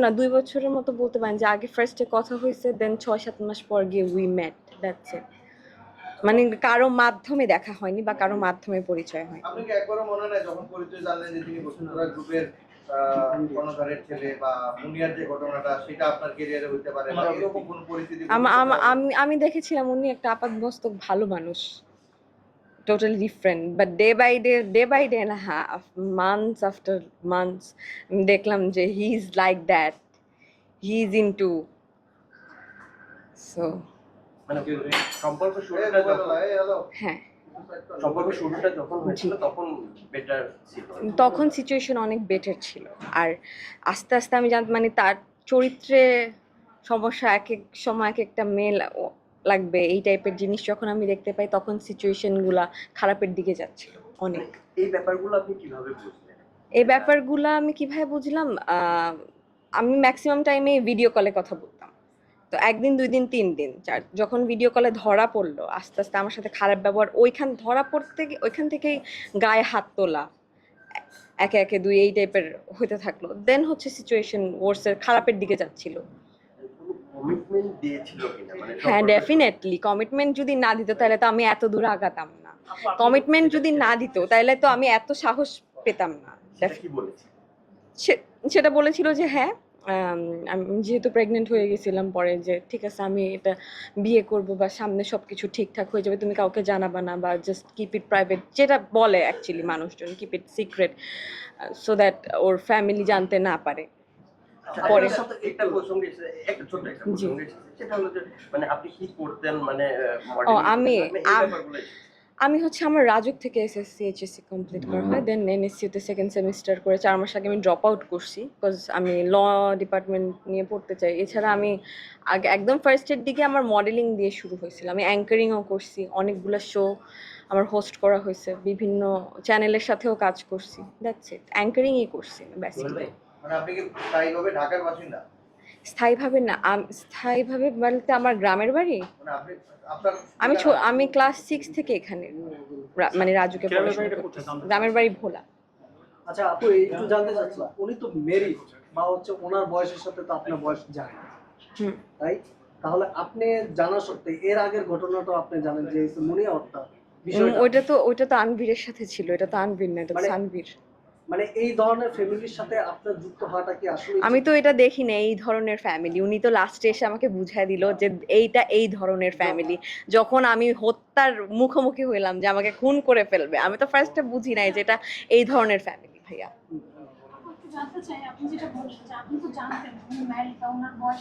না দুই বছরের মতো বলতে পারেন যে আগে ফার্স্টে কথা হয়েছে দেন ছয় সাত মাস পর গিয়ে উই ম্যাট দ্যাটস ইট মানে কারও মাধ্যমে দেখা হয়নি বা কারও মাধ্যমে পরিচয় হয় আপনি কি একবারও মনে নাই যখন পরিচয় জানলেন যে তিনি বসুন্ধরা গ্রুপের কর্ণধারের ছেলে বা মুনিয়ার যে ঘটনাটা সেটা আপনার কেরিয়ারে হইতে পারে বা এরকম কোনো পরিস্থিতি আম- আম- আমি আমি দেখেছিলাম উনি একটা আপাতমস্তক ভালো মানুষ। Totally different but day by day day by day না হ্যাঁ মান্থস আফটার মান্থস আমি দেখলাম যে he is like that he is in to so মানে সম্পর্ক শুরুটা হ্যাঁ। সম্পর্ক শুরুটা যখন হয়েছিল তখন বেটার ছিল। তখন সিচুয়েশন অনেক বেটার ছিল। আর আস্তে আস্তে আমি জানতাম মানে তার চরিত্রে সমস্যা এক এক সময় এক একটা মেল ও- লাগবে এই টাইপের জিনিস যখন আমি দেখতে পাই তখন সিচুয়েশনগুলা খারাপের দিকে যাচ্ছিল অনেক। এই ব্যাপারগুলো আপনি কীভাবে বুঝলেন? এই ব্যাপারগুলো আমি কীভাবে বুঝলাম? আমি ম্যাক্সিমাম টাইমে ভিডিও কলে কথা বলতাম। তো একদিন দুই দিন তিন দিন চার যখন ভিডিও কলে ধরা পড়ল আস্তে আস্তে আমার সাথে খারাপ ব্যবহার ওইখান ধরা পড়তে গিয়ে- ওইখান থেকেই গায়ে হাত তোলা একে একে দুই এই টাইপের হতে থাকল। দেন হচ্ছে সিচুয়েশন ওর্সের খারাপের দিকে যাচ্ছিল। কমিটমেন্ট দিয়েছিল কিনা? মানে হ্যাঁ ডেফিনেটলি কমিটমেন্ট যদি না দিত তাহলে তো আমি এত দূর আগাতাম না। কমিটমেন্ট যদি না দিত তাহলে তো আমি এত সাহস পেতাম না। সেটা কি বলেছে? সে- সেটা বলেছিল যে হ্যাঁ আমি যেহেতু প্রেগনেন্ট হয়ে গেছিলাম পরে যে ঠিক আছে আমি এটা বিয়ে করব বা সামনে সব কিছু ঠিকঠাক হয়ে যাবে তুমি কাউকে জানাবা না বা জাস্ট কিপ ইট প্রাইভেট যেটা বলে অ্যাকচুয়ালি মানুষজন keep it secret so that or family জানতে না পারে। পরে। একটা প্রসঙ্গ একটা ছোট্ট একটা। প্রসঙ্গ সেটা হলো যে মানে আপনি কি করতেন মানে ও, আমি- এসেছে। আমি হচ্ছে আমার রাজুক থেকে এসএসসি এইচএসসি কমপ্লিট করা হয়। দেন এনএসসিতে সেকেন্ড সেমিস্টার করে চার মাস আগে আমি ড্রপ আউট করছি বিকজ আমি ল ডিপার্টমেন্ট নিয়ে পড়তে চাই। এছাড়া আমি আগে একদম ফার্স্টের দিকে আমার মডেলিং দিয়ে শুরু হয়েছিল। আমি অ্যাঙ্কারিংও করছি অনেকগুলো শো আমার হোস্ট করা হয়েছে। বিভিন্ন চ্যানেলের সাথেও কাজ করছি। দ্যাটস ইট অ্যাঙ্কারিংই করছি বেসিক্যালি মানে আপনি কি স্থায়ীভাবে ঢাকার বাসিন্দা? স্থায়ীভাবে না স্থায়ীভাবে বলতে আমার গ্রামের বাড়ি? মানে আপনি আপনার আমি আমি ক্লাস সিক্স থেকে এখানে মানে রাজুকে গ্রামের বাড়ি ভোলা। আচ্ছা আপু একটু জানতে চাচ্ছিলাম। উনি তো মেরি বা হচ্ছে ওনার বয়সের সাথে তো আপনার বয়স যায় তাই? তাহলে আপনি জানা সত্ত্বে এর আগের ঘটনাটা আপনি জানেন যে মুনিয়া হত্যা ওইটা তো ওইটা তো আনবীরের সাথে ছিল এটা তো আনবীর না এটা তো মানে- সানবীর। মানে এই ধরনের ফ্যামিলির সাথে আপনার যুক্ত হওয়াটা কি আসলে আমি তো এটা দেখি না এই ধরনের ফ্যামিলি উনি তো লাস্টে এসে আমাকে বুঝাই দিল যে এইটা এই ধরনের ফ্যামিলি যখন আমি হত্যার মুখোমুখি হইলাম যে আমাকে খুন করে ফেলবে আমি তো ফার্স্টে বুঝি নাই যে এটা এই ধরনের ফ্যামিলি ভাইয়া। জানতে চাই আপনি যেটা বললেন যে আপনি তো জানতেন উনি ম্যারিড বা ওনার বয়স